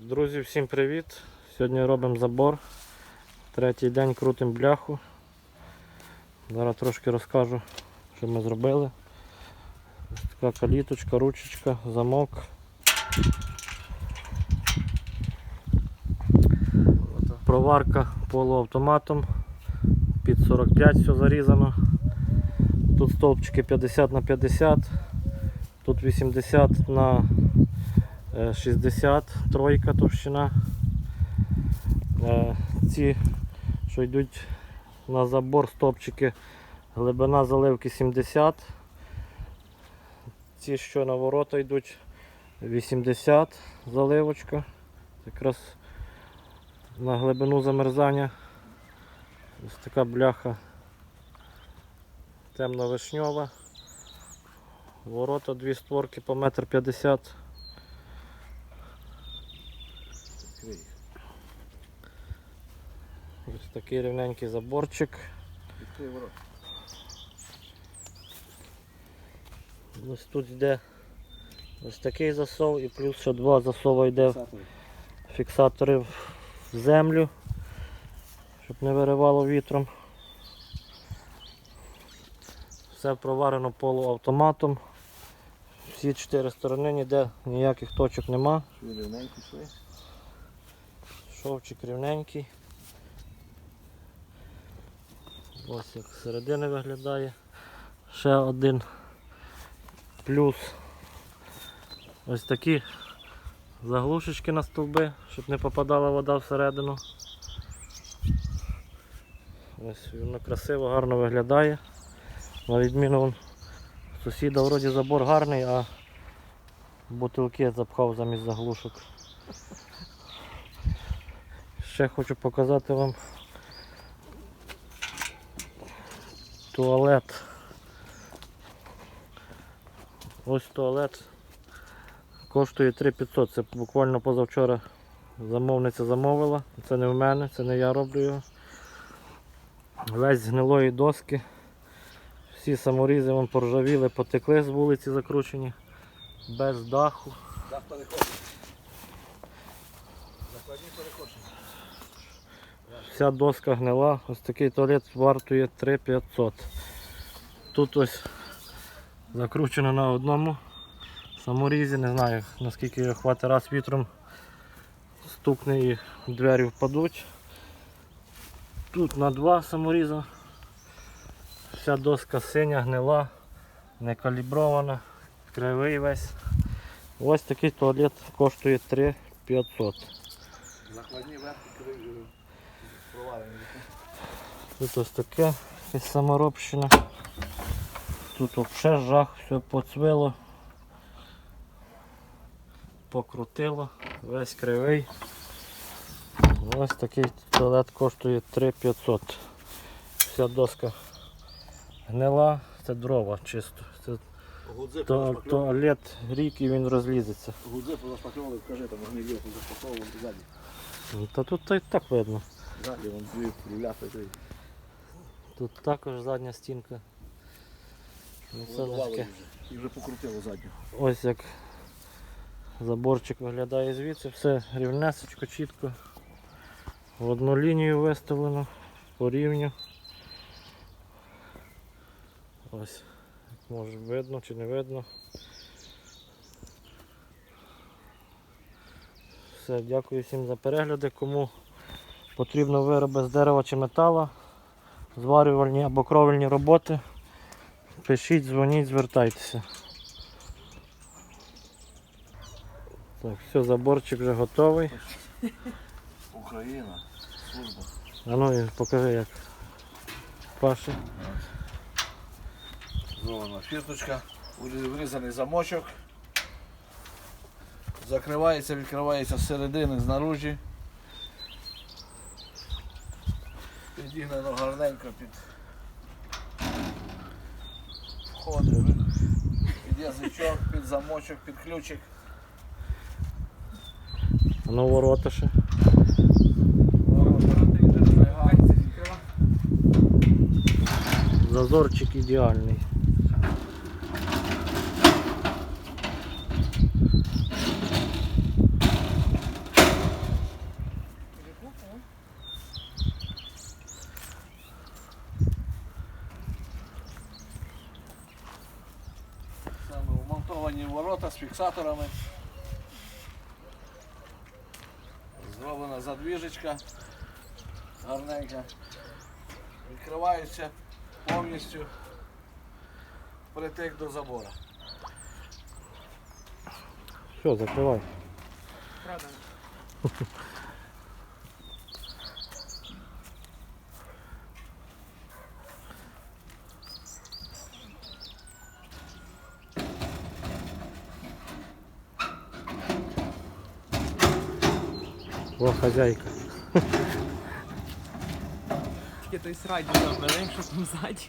Друзі, всім привіт! Сьогодні робимо забор. Третій день крутим бляху. Зараз трошки розкажу, що ми зробили. Така каліточка, ручечка, замок. Проварка полуавтоматом. Під 45 все зарізано. Тут стовпчики 50 на 50, тут 80 на Е, 60 тройка товщина. Е, Ці, що йдуть на забор стопчики, глибина заливки 70. Ці, що на ворота йдуть 80 заливочка. Якраз на глибину замерзання. Ось така бляха темно-вишньова. Ворота дві створки по метр п'ятдесят. Ось такий рівненький заборчик. Ось тут йде ось такий засов і плюс ще два засови йде фіксатори в в землю, щоб не виривало вітром. Все проварено полуавтоматом. Всі чотири сторони, ніде ніяких точок нема. Шовчик рівненький. Ось як середини виглядає. Ще один плюс. Ось такі заглушечки на стовби, щоб не попадала вода всередину. Ось воно красиво, гарно виглядає. На відміну вон, сусіда вроді забор гарний, а бутилки запхав замість заглушок. Ще хочу показати вам туалет. Ось туалет. Коштує 3500. Це буквально позавчора замовниця замовила. Це не в мене, це не я роблю його. Весь гнилої доски. Всі саморізи вон поржавіли, потекли з вулиці закручені, без даху. Вся доска гнила, ось такий туалет вартує 3500. Тут ось закручено на одному саморізі, не знаю наскільки хватить раз вітром стукне і двері впадуть. Тут на два саморіза. Вся доска синя, гнила, не калібрована, кривий весь. Ось такий туалет коштує 3500. Накладні верхи провалені. Тут ось таке якась саморобщина. Тут взагалі жах, все поцвило, покрутило, весь кривий. Ось такий туалет коштує 3500. Вся доска гнила, це дрова чисто. Це то, туалет рік і він розлізеться. Гудзи позашпакльовували, кажи, там гнилі позашпакльовували ззаді. Та тут та й так видно. Ззаді, вон дві люляти. Тут також задня стінка. Ну, це таке. І вже покрутило задню. Ось як заборчик виглядає звідси, все рівнесечко, чітко. В одну лінію виставлено, по рівню. Ось, може видно чи не видно. Все, дякую всім за перегляди. Кому потрібно вироби з дерева чи металу, зварювальні або кровельні роботи. Пишіть, дзвоніть, звертайтеся. Так, все, заборчик вже готовий. Україна, служба. А ну покажи як. Паші. Зована фірточка, врізаний замочок. Закривається, відкривається зсередини, знаружі. Підігнано гарненько під входи, під язичок, під замочок, під ключик. А ну ворота ще. Зазорчик ідеальний. З фіксаторами. Зроблена задвіжечка. Гарненька. Відкривається повністю притик до забора. Все, закривай. Правда. О, хазяйка. Тільки той сраді забери, що там ззаді.